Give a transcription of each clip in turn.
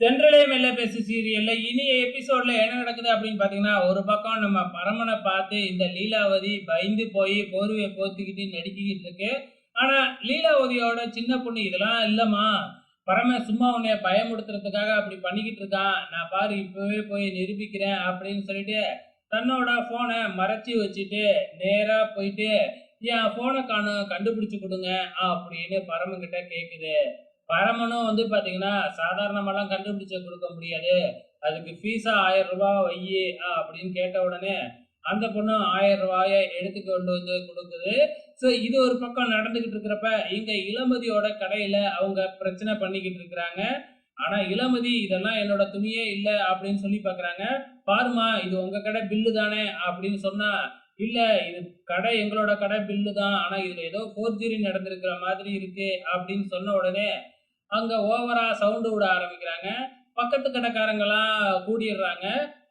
தென்றலே மெல்ல பேசு சீரியல்ல இனி எபிசோட்ல என்ன நடக்குது அப்படின்னு பாத்தீங்கன்னா ஒரு பக்கம் நம்ம பரமனை பார்த்து இந்த லீலாவதி பயந்து போய் போர்வையை போத்திக்கிட்டு நடிக்கிட்டு இருக்கு. ஆனா லீலாவதியோட சின்ன பொண்ணு இதெல்லாம் இல்லம்மா. பரம சும்மா உன்னைய பயமுடுத்துறதுக்காக அப்படி பண்ணிக்கிட்டு இருக்கான் நான் பாரு இப்பவே போய் நிரூபிக்கிறேன் அப்படின்னு சொல்லிட்டு தன்னோட போனை மறைச்சி வச்சுட்டு நேரா போயிட்டு என் போனை காணும் கண்டுபிடிச்சு கொடுங்க அப்படின்னு பரமன் கிட்ட கேக்குது. பரமனும் வந்து பார்த்தீங்கன்னா சாதாரணமெல்லாம் கண்டுபிடிச்சு கொடுக்க முடியாது. அதுக்கு ஃபீஸா ஆயிரம் ரூபாய் வையி அப்படின்னு கேட்ட உடனே அந்த பொண்ணு ஆயிரம் ரூபாய எடுத்து கொண்டு வந்து கொடுக்குது. ஸோ இது ஒரு பக்கம் நடந்துக்கிட்டு இருக்கிறப்ப இங்கே இளமதியோட கடையில் அவங்க பிரச்சனை பண்ணிக்கிட்டு இருக்கிறாங்க. ஆனால் இளமதி இதெல்லாம் என்னோட துணியே இல்லை அப்படின்னு சொல்லி பார்க்குறாங்க பாருமா இது உங்கள் கடை பில்லு தானே அப்படின்னு சொன்னால் இல்லை இது கடை எங்களோட கடை பில்லு தான் ஆனால் இதில் ஏதோ ஃபோர்ஜரி நடந்திருக்கிற மாதிரி இருக்கு அப்படின்னு சொன்ன உடனே அங்கே ஓவரா சவுண்டு விட ஆரம்பிக்கிறாங்க. பக்கத்து கடைக்காரங்களாம் கூடிடுறாங்க.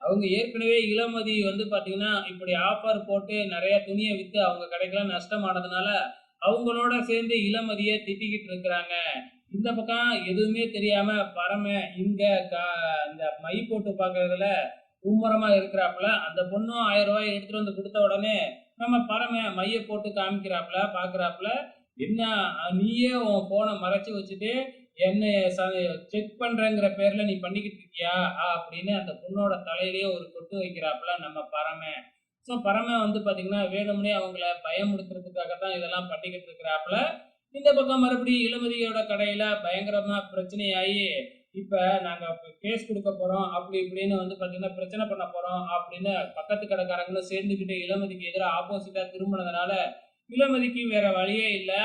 அவங்க ஏற்கனவே இளமதி வந்து பார்த்தீங்கன்னா இப்படி ஆஃபர் போட்டு நிறைய துணியை விற்று அவங்க கடைக்கெல்லாம் நஷ்டமானதுனால அவங்களோட சேர்ந்து இளமதியை திட்டிக்கிட்டு இருக்கிறாங்க. இந்த பக்கம் எதுவுமே தெரியாம பரம இங்க இந்த மை போட்டு பார்க்கறதுல மும்முரமா இருக்கிறாப்புல. அந்த பொண்ணும் ஆயிரம் ரூபாய் எடுத்துட்டு வந்து கொடுத்த உடனே நம்ம பரம மைய போட்டு காமிக்கிறாப்புல பாக்குறாப்புல. என்ன நீயே உன் போனை மறைச்சு வச்சுட்டு என்ன செக் பண்றங்கிற பேர்ல நீ பண்ணிக்கிட்டு இருக்கியா அப்படின்னு அந்த பொண்ணோட தலையிலேயே ஒரு கொட்டு வைக்கிறாப்புல நம்ம பரம. ஸோ பரம வந்து பாத்தீங்கன்னா வேணும்னே அவங்கள பயமுடுத்துறதுக்காக தான் இதெல்லாம் பண்ணிக்கிட்டு இருக்கிறாப்புல. இந்த பக்கம் மறுபடியும் இளமதியோட கடையில பயங்கரமா பிரச்சனையாகி இப்ப நாங்க கேஸ் கொடுக்க போறோம் அப்படி இப்படின்னு வந்து பாத்தீங்கன்னா பிரச்சனை பண்ண போறோம் அப்படின்னு பக்கத்து கடைக்காரங்களும் சேர்ந்துக்கிட்டு இளமதிக்கு எதிராக ஆப்போசிட்டா திரும்பினதுனால இளமதிக்கு வேற வழியே இல்லை.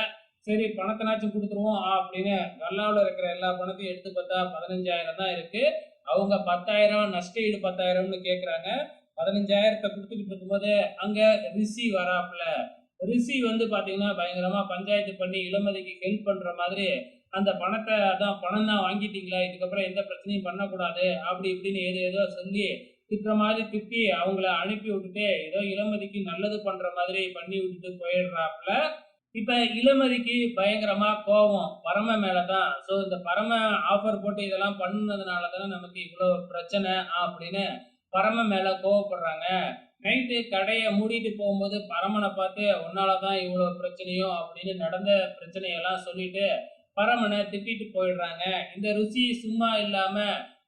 சரி பணத்தினாச்சும் கொடுத்துருவோம் அப்படின்னு கல்லாவில் இருக்கிற எல்லா பணத்தையும் எடுத்து பார்த்தா பதினஞ்சாயிரம் தான் இருக்கு. அவங்க பத்தாயிரம் நஷ்ட ஈடு பத்தாயிரம்னு கேட்குறாங்க பதினஞ்சாயிரத்தை கொடுத்துக்கிட்டு இருக்கும்போது அங்கே ரிஷி வராப்புல. ரிஷி வந்து பார்த்தீங்கன்னா பயங்கரமாக பஞ்சாயத்து பண்ணி இளமதிக்கு ஹெல்ப் பண்ணுற மாதிரி அந்த பணத்தை அதான் பணம் தான் வாங்கிட்டீங்களா? இதுக்கப்புறம் எந்த பிரச்சனையும் பண்ணக்கூடாது. அப்படி இப்படின்னு ஏதோ ஏதோ சொல்லி திட்டுற மாதிரி திட்டி அவங்கள அனுப்பி விட்டுட்டு ஏதோ இளமதிக்கு நல்லது பண்ற மாதிரி பண்ணி விட்டுட்டு போயிடுறாப்புல இப்ப இளமதிக்கு பயங்கரமா கோபம் பரம மேலதான். சோ இந்த பரம ஆஃபர் போட்டு இதெல்லாம் பண்ணதுனால தானே நமக்கு இவ்வளவு பிரச்சனை அப்படின்னு பரம மேல கோவப்படுறாங்க. நைட்டு கடையை மூடிட்டு போகும்போது பரமனை பார்த்து உன்னாலதான் இவ்வளவு பிரச்சனையும் அப்படின்னு நடந்த பிரச்சனையெல்லாம் சொல்லிட்டு பரமனை திட்டிட்டு போயிடுறாங்க. இந்த ருசி சும்மா இல்லாம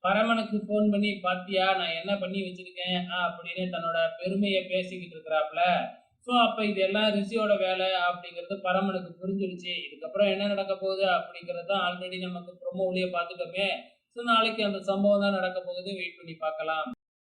பரமனுக்கு ஃபோன் பண்ணி பாத்தியா நான் என்ன பண்ணி வச்சிருக்கேன்? அப்படின்னு தன்னோட பெருமையை பேசிக்கிட்டு இருக்கிறாப்புல. ஸோ அப்போ இதெல்லாம் ரிஷியோட வேலை அப்படிங்கிறது பரமனுக்கு புரிஞ்சிருச்சு இதுக்கப்புறம் என்ன நடக்க போகுது அப்படிங்கிறது தான் ஆல்ரெடி நமக்கு ப்ரொமோவிலேயே பார்த்துட்டோமே. ஸோ நாளைக்கு அந்த சம்பவம் தான் நடக்க போகுது. வெயிட் பண்ணி பார்க்கலாம்.